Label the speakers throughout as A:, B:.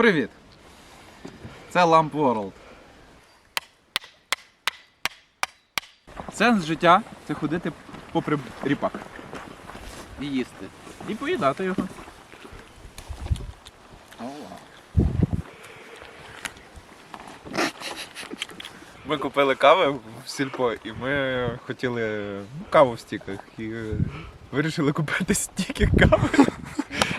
A: Привіт! Це Lamp World. Сенс життя це ходити попри ріпак.
B: І їсти.
A: І поїдати його.
C: Ми купили кави в сільпо і ми хотіли ну, каву в стіках. І е, вирішили купити стіки кави.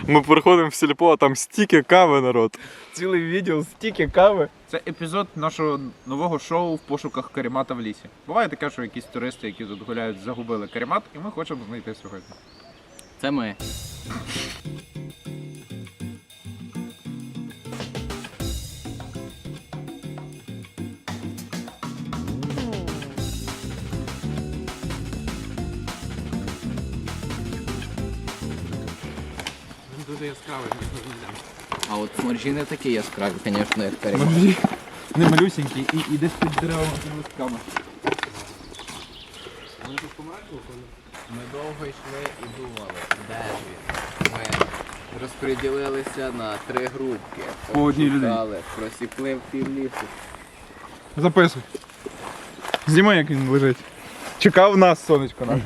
D: Ми приходимо в сільпо, а там стільки кави народ.
C: Цілий відділ стільки кави.
A: Це епізод нашого нового шоу в пошуках карімата в лісі. Буває таке, що якісь туристи, які тут гуляють, загубили карімат, і ми хочемо знайти сьогодні.
B: Це ми.
A: Яскравий,
B: А от сморжі не такі яскраві, звісно, як перед.
A: Не малюсінькі і, і десь під деревами під листками.
B: Ми довго йшли і думали, де ж він. Ми розподілилися на три групки.
A: По одній людині.
B: Просіпли в пів лісу.
C: Записуй. Знімай, як він лежить. Чекав нас, сонечко наше.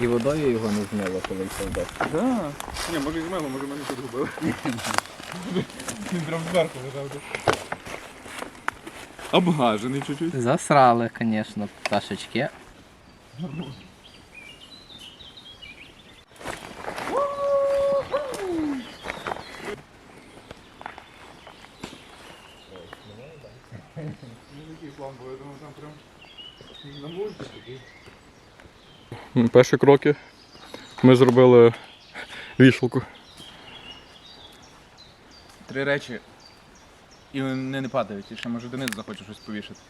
B: І водою його не змило, коли йшов дощ.
C: Да. Ні, може і змило, може мене тут губили. Він прям зверху лежав. Обгажений чуть-чуть.
B: Засрали, звісно, пташечки.
D: Перші кроки ми зробили вішалку.
A: Три речі. І вони не падають. І ще може Денис захоче щось повішати.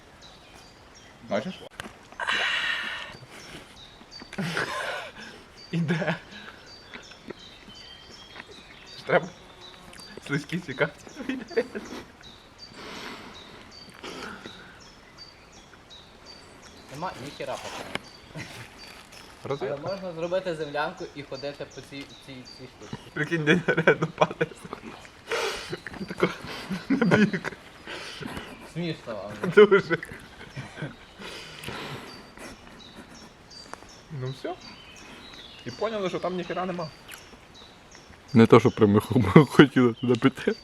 A: Бачиш?
C: Іде. Треба слизькі цікавці.
B: Нема ніхіра поки. Але можна зробити землянку і ходити по цій цій цій штуці.
C: Прикинь, день рядом падає. Тако на бік.
B: Смішно вам.
C: Дуже. Ну все. І поняли, що там ніхера нема.
D: Не то, що прямо хотіли туди піти.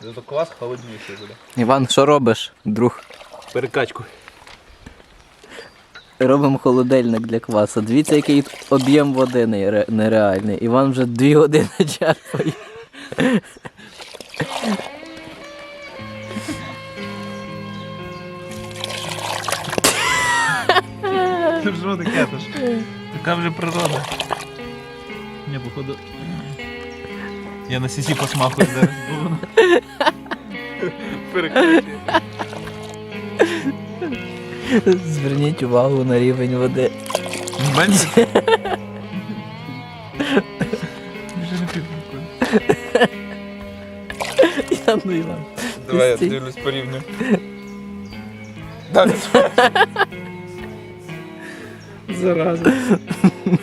C: Зато клас холодніший буде.
B: Іван, що робиш, друг?
C: Перекачку.
B: Робимо холодильник для квасу. Дивіться, який об'єм води нере- нереальний. Іван вже дві години черпає.
C: Що таке ж? Така вже природа. Ні, походу. Я на сісі посмахую зараз. Перекачує.
B: Зверніть увагу на рівень води.
C: Менше. Вже не підпікую.
B: Я ну Іван.
C: Давай я
B: Стій.
C: дивлюсь порівню. Далі. Зараза.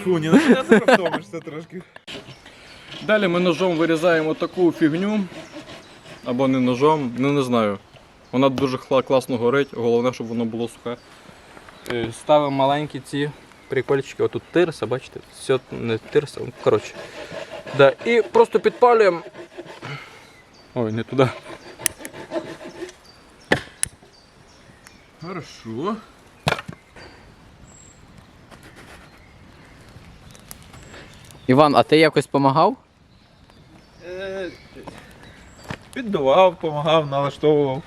C: Фу, не на тебе втомишся трошки.
D: Далі ми ножом вирізаємо таку фігню. Або не ножом, ну не знаю. Вона дуже класно горить, головне, щоб воно було сухе. Е, Ставимо маленькі ці прикольчики, отут тирса, бачите? Все не тирса, ну, коротше. Да, і просто підпалюємо. Ой, не туди.
A: Хорошо.
B: Іван, а ти якось допомагав?
C: Піддував, допомагав, налаштовував.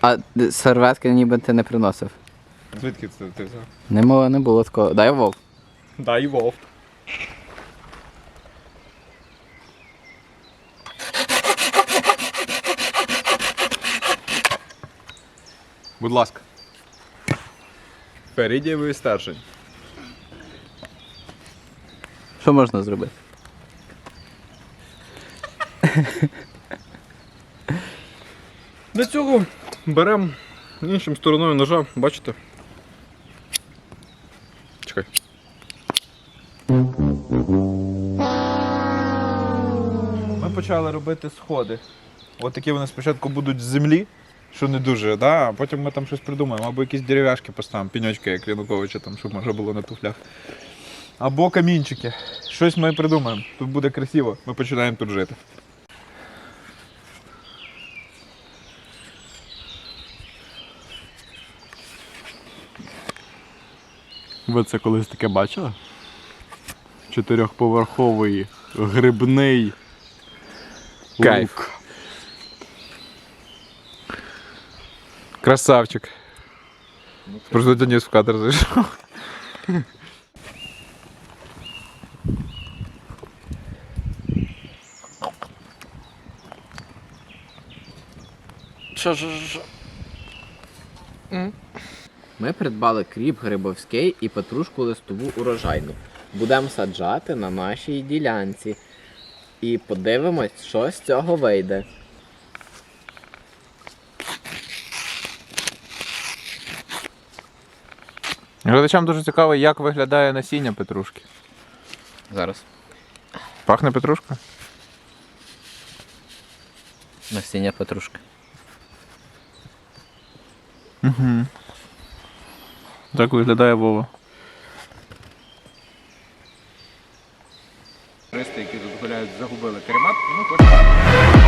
B: А серветки ніби ти не приносив.
C: Звідки це ти взяв?
B: Не, було- не було такого. Дай вов.
C: Да, і вовк. Будь ласка. Передієвий стержень.
B: Що можна зробити?
D: Для цього беремо іншим стороною ножа, бачите? Чекай.
C: Ми почали робити сходи. От такі вони спочатку будуть з землі, що не дуже, да? а потім ми там щось придумаємо. Або якісь дерев'яшки поставимо, піньочки, як Януковича, там, щоб можна було на туфлях. Або камінчики. Щось ми придумаємо. Тут буде красиво, ми починаємо тут жити.
D: Ви це колись таке бачили? Чотирьохповерховий грибний
C: Кайф.
D: лук.
C: Красавчик. Просто Денис в кадр зайшов.
D: Що, що, що?
B: Ми придбали кріп грибовський і петрушку листову урожайну. Будемо саджати на нашій ділянці. І подивимось, що з цього вийде.
C: Глядачам дуже цікаво, як виглядає насіння петрушки.
B: Зараз.
C: Пахне петрушка?
B: Насіння петрушки.
C: Угу. Так виглядає Вова. Туристи, які тут гуляють, загубили кермат, ну хочемо